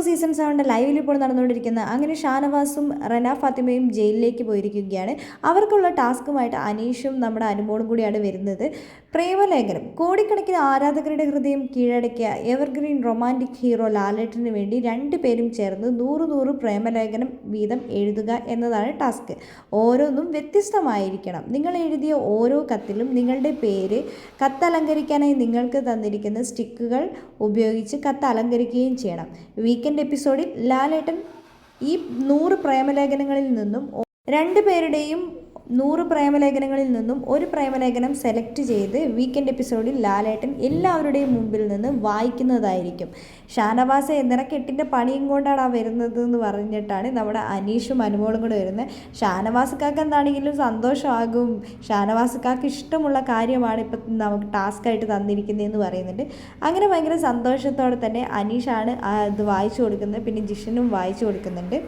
Season സെവന്റെ ലൈവിൽ ഇപ്പോൾ നടന്നുകൊണ്ടിരിക്കുന്ന അങ്ങനെ ഷാനവാസും റന ഫാത്തിമയും ജയിലിലേക്ക് പോയിരിക്കുകയാണ്. അവർക്കുള്ള ടാസ്കുമായിട്ട് അനീഷും നമ്മുടെ അനുമോളും കൂടിയാണ് വരുന്നത്. പ്രേമലേഖനം കോടിക്കണക്കിന് ആരാധകരുടെ ഹൃദയം കീഴടക്കിയ എവർഗ്രീൻ റൊമാന്റിക് ഹീറോ ലാലേട്ടന് വേണ്ടി രണ്ട് പേരും ചേർന്ന് നൂറ് നൂറ് പ്രേമലേഖനം വീതം എഴുതുക എന്നതാണ് ടാസ്ക്. ഓരോന്നും വ്യത്യസ്തമായിരിക്കണം. നിങ്ങൾ എഴുതിയ ഓരോ കത്തിലും നിങ്ങളുടെ പേര് കത്ത് അലങ്കരിക്കാനായി നിങ്ങൾക്ക് തന്നിരിക്കുന്ന സ്റ്റിക്കുകൾ ഉപയോഗിച്ച് കത്ത് അലങ്കരിക്കുകയും ചെയ്യണം. വീക്കെൻഡ് എപ്പിസോഡിൽ ലാലേട്ടൻ ഈ നൂറ് പ്രേമലേഖനങ്ങളിൽ നിന്നും രണ്ടു പേരുടെയും നൂറ് പ്രേമലേഖനങ്ങളിൽ നിന്നും ഒരു പ്രേമലേഖനം സെലക്ട് ചെയ്ത് വീക്കെൻഡ് എപ്പിസോഡിൽ ലാലേട്ടൻ എല്ലാവരുടെയും മുമ്പിൽ നിന്ന് വായിക്കുന്നതായിരിക്കും. ഷാനവാസ് കെട്ടിന്റെ പണിയും കൊണ്ടാണ് ആ വരുന്നത് എന്ന് പറഞ്ഞിട്ടാണ് നമ്മുടെ അനീഷും അനുമോളും കൂടെ വരുന്നത്. ഷാനവാസക്കാക്ക് എന്താണെങ്കിലും സന്തോഷമാകും. ഷാനവാസക്കാക്ക് ഇഷ്ടമുള്ള കാര്യമാണ് ഇപ്പം നമുക്ക് ടാസ്ക്കായിട്ട് തന്നിരിക്കുന്നതെന്ന് പറയുന്നുണ്ട്. അങ്ങനെ ഭയങ്കര സന്തോഷത്തോടെ തന്നെ അനീഷാണ് അത് വായിച്ചു കൊടുക്കുന്നത്. പിന്നെ ജിഷനും വായിച്ചു കൊടുക്കുന്നുണ്ട്.